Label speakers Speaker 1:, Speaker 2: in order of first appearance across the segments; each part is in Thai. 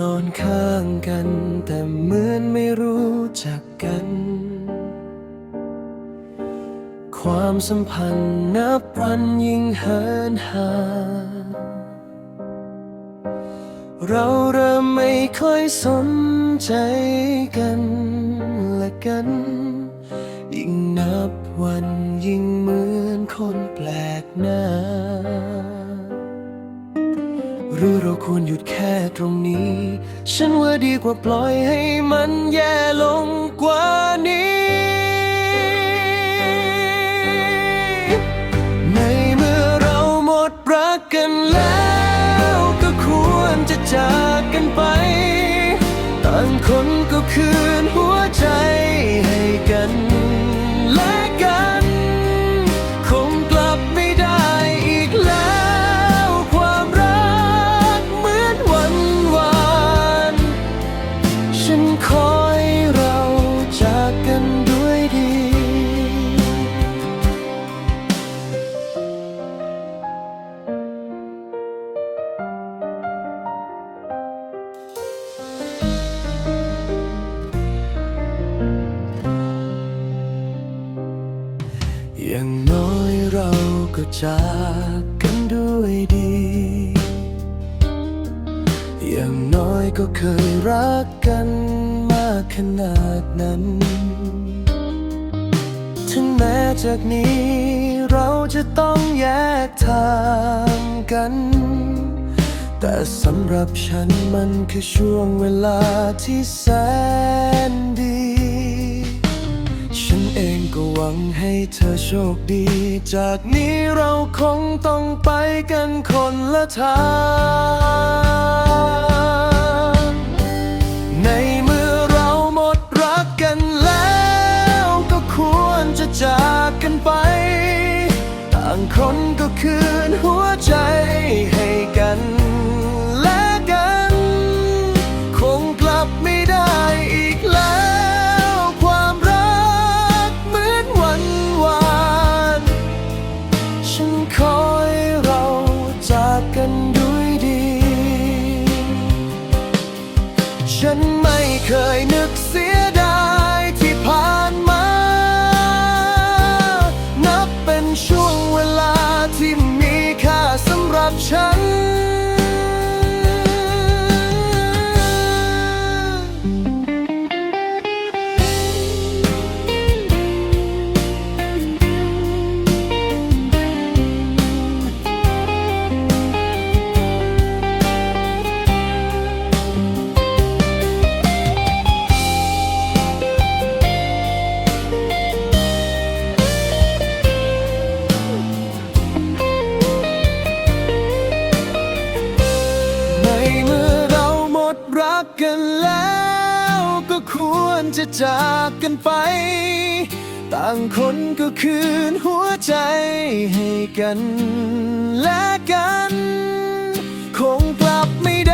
Speaker 1: นอนข้างกัน แต่เหมือนไม่รู้จักกัน ความสัมพันธ์นับวันยิ่งเหินห่างเราเริ่มไม่ค่อยสนใจกันและกัน ยิ่งนับวันยิ่งเหมือนคนแปลกหน้า ควรหยุดแค่ตรงนี้ ฉันว่าดีกว่าปล่อยให้มันแย่ลงกว่านี้ ในเมื่อเราหมดรักกันแล้วก็ควรจะจากกันไป ต่างคนก็คืนหัว อย่างน้อยเราก็จากกันด้วยดี อย่างน้อยก็เคยรักกันมากขนาดนั้น ถึงแม้จากนี้เราจะต้องแยกทางกัน แต่สำหรับฉันมันคือช่วงเวลาที่แสน หวังให้เธอโชคดี จากนี้เราคงต้องไปกันคนละทาง ฉันไม่เคยนึกเสียดายที่ผ่านมา นับเป็นช่วงเวลาที่มีค่าสำหรับฉัน กกันแล้วก็ควรจะจากกันไป ต่างคนก็คืนหัวใจให้กันและกัน คงกลับไม่ได้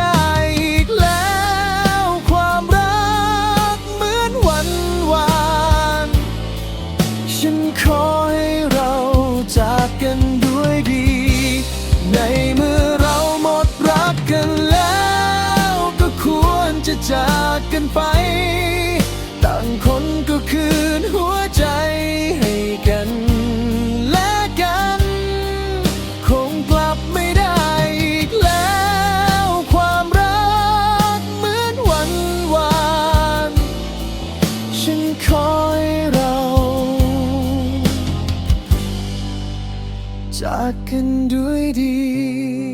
Speaker 1: คอยเรา จากกันด้วยดี